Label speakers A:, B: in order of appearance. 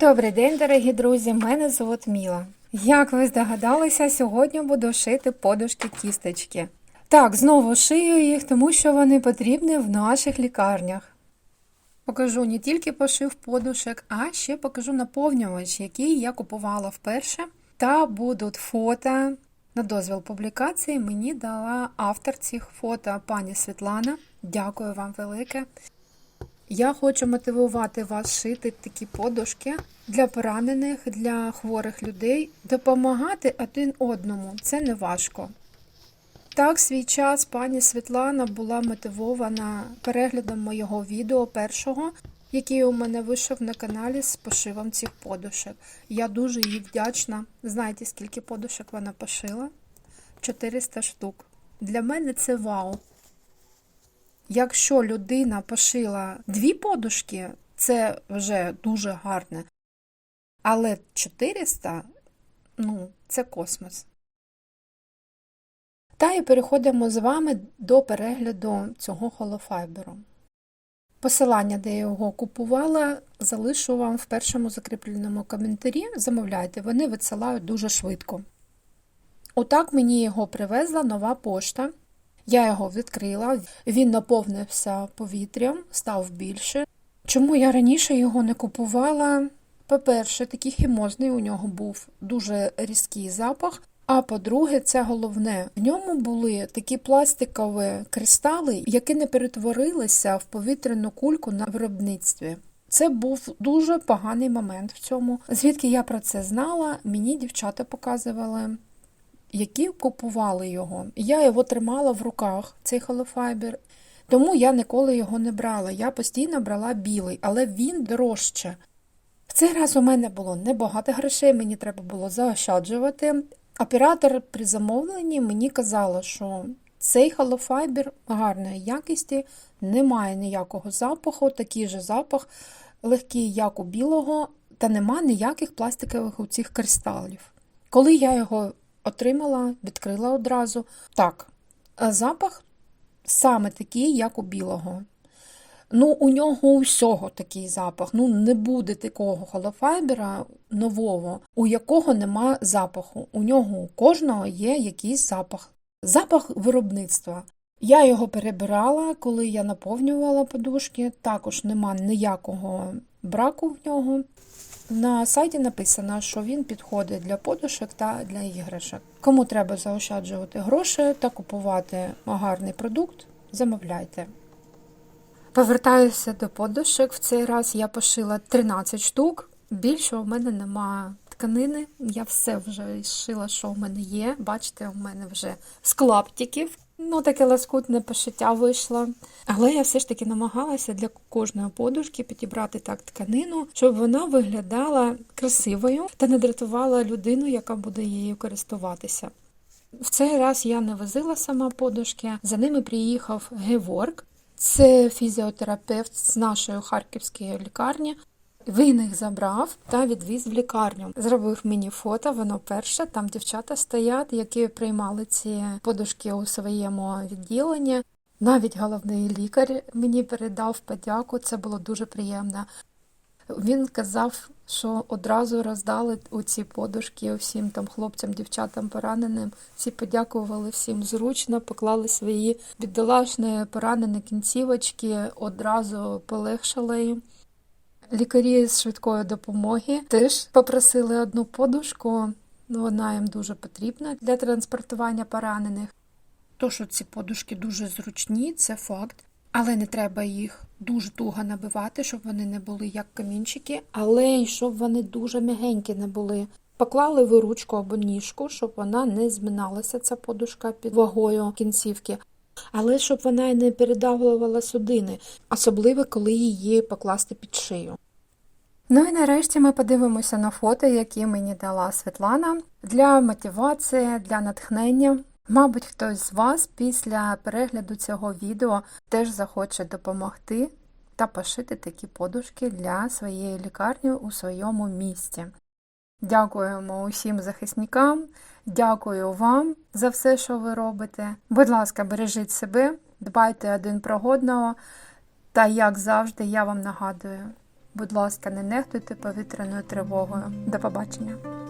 A: Добрий день, дорогі друзі! Мене звуть Міла. Як ви здогадалися, сьогодні буду шити подушки кісточки. Так, знову шию їх, тому що вони потрібні в наших лікарнях. Покажу не тільки пошив подушок, а ще покажу наповнювач, який я купувала вперше. Та будуть фото. На дозвіл публікації мені дала автор цих фото пані Світлана. Дякую вам велике. Я хочу мотивувати вас шити такі подушки для поранених, для хворих людей, допомагати один одному. Це не важко. Так, свій час пані Світлана була мотивована переглядом моєго відео першого, який у мене вийшов на каналі з пошивом цих подушок. Я дуже їй вдячна. Знаєте, скільки подушок вона пошила? 400 штук. Для мене це вау. Якщо людина пошила дві подушки, це вже дуже гарне. Але 400 ну, це космос. Та і переходимо з вами до перегляду цього холофайберу. Посилання, де я його купувала, залишу вам в першому закріпленому коментарі. Замовляйте, вони відсилають дуже швидко. Отак мені його привезла нова пошта. Я його відкрила, він наповнився повітрям, став більше. Чому я раніше його не купувала? По-перше, такий хімозний у нього був дуже різкий запах. А по-друге, це головне, в ньому були такі пластикові кристали, які не перетворилися в повітряну кульку на виробництві. Це був дуже поганий момент в цьому. Звідки я про це знала, мені дівчата показували які купували його. Я його тримала в руках, цей холофайбер, тому я ніколи його не брала. Я постійно брала білий, але він дорожче. В цей раз у мене було небагато грошей, мені треба було заощаджувати. Оператор при замовленні мені казала, що цей холофайбер гарної якості, немає ніякого запаху, такий же запах, легкий, як у білого, та нема ніяких пластикових у цих кристалів. Коли я його отримала, відкрила одразу. Так, запах саме такий, як у білого. Ну, у нього у всього такий запах. Ну, не буде такого холофайбера нового, у якого нема запаху. У нього у кожного є якийсь запах. Запах виробництва. Я його перебирала, коли я наповнювала подушки, також нема ніякого браку в нього. На сайті написано, що він підходить для подушок та для іграшок. Кому треба заощаджувати гроші та купувати гарний продукт, замовляйте. Повертаюся до подушок. В цей раз я пошила 13 штук. Більше у мене немає тканини. Я все вже зшила, що у мене є. Бачите, у мене вже з. Ну, таке лоскутне пошиття вийшло. Але я все ж таки намагалася для кожної подушки підібрати так тканину, щоб вона виглядала красивою та не дратувала людину, яка буде її користуватися. В цей раз я не возила сама подушки, за ними приїхав Геворк, це фізіотерапевт з нашої харківської лікарні. Він їх забрав та відвіз в лікарню. Зробив мені фото, воно перше. Там дівчата стоять, які приймали ці подушки у своєму відділенні. Навіть головний лікар мені передав подяку, це було дуже приємно. Він казав, що одразу роздали у ці подушки всім там хлопцям, дівчатам пораненим. Всі подякували всім зручно, поклали свої бідолашні поранені кінцівочки, одразу полегшали їм. Лікарі з швидкої допомоги теж попросили одну подушку, вона їм дуже потрібна для транспортування поранених. То, що ці подушки дуже зручні, це факт, але не треба їх дуже туго набивати, щоб вони не були як камінчики, але й щоб вони дуже м'ягенькі не були. Поклали ви ручку або ніжку, щоб вона не зминалася, ця подушка під вагою кінцівки. Але щоб вона й не передавлювала судини, особливо коли її покласти під шию. Ну і нарешті ми подивимося на фото, які мені дала Світлана для мотивації, для натхнення. Мабуть, хтось з вас після перегляду цього відео теж захоче допомогти та пошити такі подушки для своєї лікарні у своєму місті. Дякуємо усім захисникам, дякую вам за все, що ви робите. Будь ласка, бережіть себе, дбайте один про одного, та, як завжди, я вам нагадую, Будь ласка, не нехтуйте повітряною тривогою. До побачення!